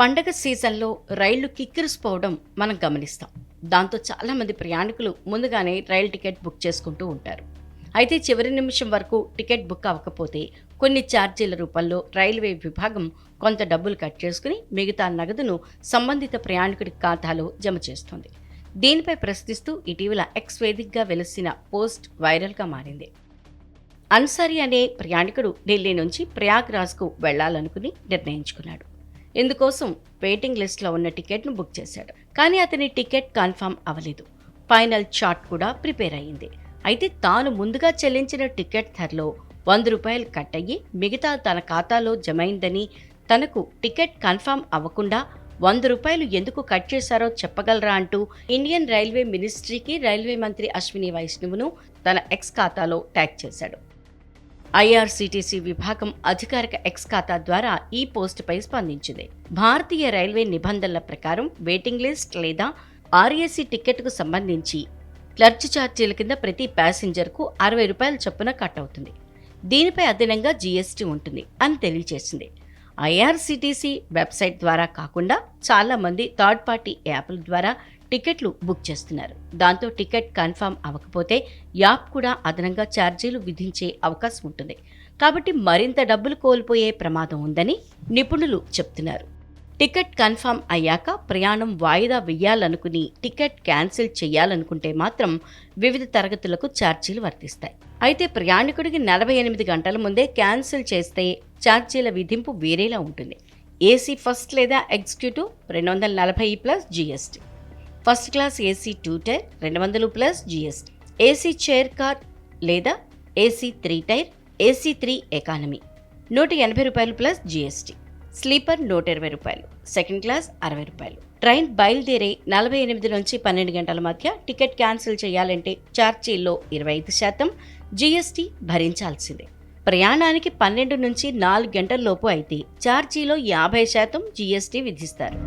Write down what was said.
పండగ సీజన్లో రైళ్ళు కిక్కిరిసిపోవడం మనం గమనిస్తాం. దాంతో చాలామంది ప్రయాణికులు ముందుగానే రైలు టికెట్ బుక్ చేసుకుంటూ ఉంటారు. అయితే చివరి నిమిషం వరకు టికెట్ బుక్ అవ్వకపోతే కొన్ని ఛార్జీల రూపంలో రైల్వే విభాగం కొంత డబ్బులు కట్ చేసుకుని మిగతా నగదును సంబంధిత ప్రయాణికుడి ఖాతాలో జమ చేస్తుంది. దీనిపై ప్రశ్నిస్తూ ఇటీవల ఎక్స్ వేదికగా వెలిసిన పోస్ట్ వైరల్గా మారింది. అన్సారీ అనే ప్రయాణికుడు ఢిల్లీ నుంచి ప్రయాగ్రాజ్కు వెళ్ళాలనుకుని నిర్ణయించుకున్నాడు. ఇందుకోసం వెయిటింగ్ లిస్ట్లో ఉన్న టికెట్ను బుక్ చేశాడు. కానీ అతని టికెట్ కన్ఫర్మ్ అవ్వలేదు. ఫైనల్ చార్ట్ కూడా ప్రిపేర్ అయ్యింది. అయితే తాను ముందుగా చెల్లించిన టికెట్ ధరలో వంద రూపాయలు కట్ అయ్యి మిగతా తన ఖాతాలో జమైందని తనకు టికెట్ కన్ఫర్మ్ అవ్వకుండా వంద రూపాయలు ఎందుకు కట్ చేశారో చెప్పగలరా అంటూ ఇండియన్ రైల్వే మినిస్ట్రీకి రైల్వే మంత్రి అశ్విని వైష్ణవ్ను తన ఎక్స్ ఖాతాలో ట్యాగ్ చేశాడు. ఐఆర్సీటీసీ విభాగం అధికారిక ఎక్స్ ఖాతా ద్వారా ఈ పోస్టుపై స్పందించింది. భారతీయ రైల్వే నిబంధనల ప్రకారం వెయిటింగ్ లిస్ట్ లేదా ఆర్ఏసీ టికెట్కు సంబంధించి క్లర్చ్ ఛార్జీల కింద ప్రతి ప్యాసింజర్కు అరవై రూపాయల చొప్పున కట్ అవుతుంది. దీనిపై అదనంగా జీఎస్టీ ఉంటుంది అని తెలియజేసింది. ఐఆర్సీటీసీ వెబ్సైట్ ద్వారా కాకుండా చాలామంది థర్డ్ పార్టీ యాప్ల ద్వారా టికెట్లు బుక్ చేస్తున్నారు. దాంతో టికెట్ కన్ఫర్మ్ అవ్వకపోతే యాప్ కూడా అదనంగా ఛార్జీలు విధించే అవకాశం ఉంటుంది. కాబట్టి మరింత డబ్బులు కోల్పోయే ప్రమాదం ఉందని నిపుణులు చెప్తున్నారు. టికెట్ కన్ఫర్మ్ అయ్యాక ప్రయాణం వాయిదా వెయ్యాలనుకుని టికెట్ క్యాన్సిల్ చేయాలనుకుంటే మాత్రం వివిధ తరగతులకు ఛార్జీలు వర్తిస్తాయి. అయితే ప్రయాణికుడికి నలభై ఎనిమిది గంటల ముందే క్యాన్సిల్ చేస్తే ఛార్జీల విధింపు వేరేలా ఉంటుంది. ఏసీ ఫస్ట్ లేదా ఎగ్జిక్యూటివ్ రెండు వందల నలభై plus GST. First class AC two tier రెండు వందలు plus GST AC chair car లేదా AC three tier AC three economy నూట ఎనభై రూపాయలు ప్లస్ జీఎస్టీ స్లీపర్ నూట ఇరవై రూపాయలు. సెకండ్ క్లాస్ అరవై రూపాయలు. ట్రైన్ బయలుదేరే నలభై ఎనిమిది నుంచి పన్నెండు గంటల మధ్య టికెట్ క్యాన్సిల్ చేయాలంటే ఛార్జీల్లో ఇరవై ఐదు శాతం జీఎస్టీ భరించాల్సిందే. ప్రయాణానికి పన్నెండు నుంచి నాలుగు గంటల లోపు అయితే ఛార్జీలో యాభై శాతం జీఎస్టీ విధిస్తారు.